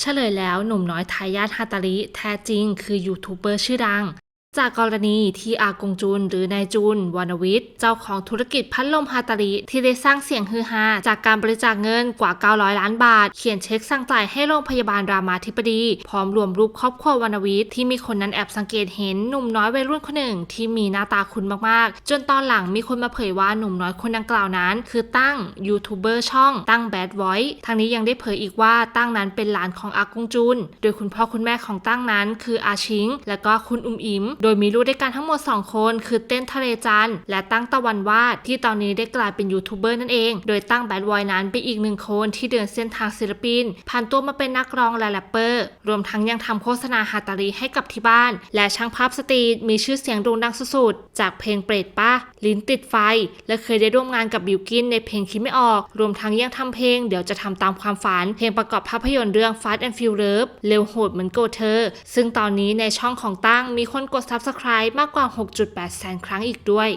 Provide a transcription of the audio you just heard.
เฉลยแล้วหนุ่มน้อยทายาทฮาตาริแท้จริงคือยูทูบเบอร์ชื่อดัง จากกรณีที่อากงจุนหรือนายจุนวรรณวิทย์เจ้าของธุรกิจพัดลมฮาตาริที่ได้สร้างเสียงฮือฮาจากการบริจาคเงินกว่า 900 ล้านบาท เขียนเช็คสั่งจ่ายให้โรงพยาบาลรามาธิบดี พร้อมรวมรูปครอบครัววรรณวิทย์ที่มีคนนั้นแอบสังเกตเห็นหนุ่มน้อยวัยรุ่นคนหนึ่งที่มีหน้าตาคุ้นมากๆ จนตอนหลังมีคนมาเผยว่าหนุ่มน้อยคนดังกล่าวนั้น คือตั้งยูทูบเบอร์ช่องตั้งแบดไว้ทางนี้ยังได้เผยอีกว่าตั้งนั้นเป็นหลานของอากงจุน โดยคุณพ่อคุณแม่ของตั้งนั้น คืออาชิง และก็คุณอุมอิมโดยมีลูกด้วยกันทั้งหมด 2 คน คือเต้นทะเลจันและตั้งตะวันวาดที่ตอนนี้ได้กลายเป็นยูทูบเบอร์นั่นเอง โดยตั้งแบดบอยนั้นเป็นอีกหนึ่งคนที่เดินเส้นทางศิลปินผ่านตัวมาเป็นนักร้องและแรปเปอร์ รวมทั้งยังทำโฆษณาฮาตารีให้กับที่บ้าน และช่างภาพสตรีมีชื่อเสียงโด่งดังสุดๆจากเพลงเปรตป้า ลิ้นติดไฟ และเคยได้ร่วมงานกับบิวกินในเพลงคิดไม่ออก รวมทั้งยังทำเพลงเดี๋ยวจะทำตามความฝัน เพลงประกอบภาพยนตร์เรื่อง Fast and Furious เร็วโหดเหมือนโกเธอ ซึ่งตอนนี้ในช่องของตั้งมีคนกด Subscribe มากกว่า 6.8 แสนครั้งอีกด้วย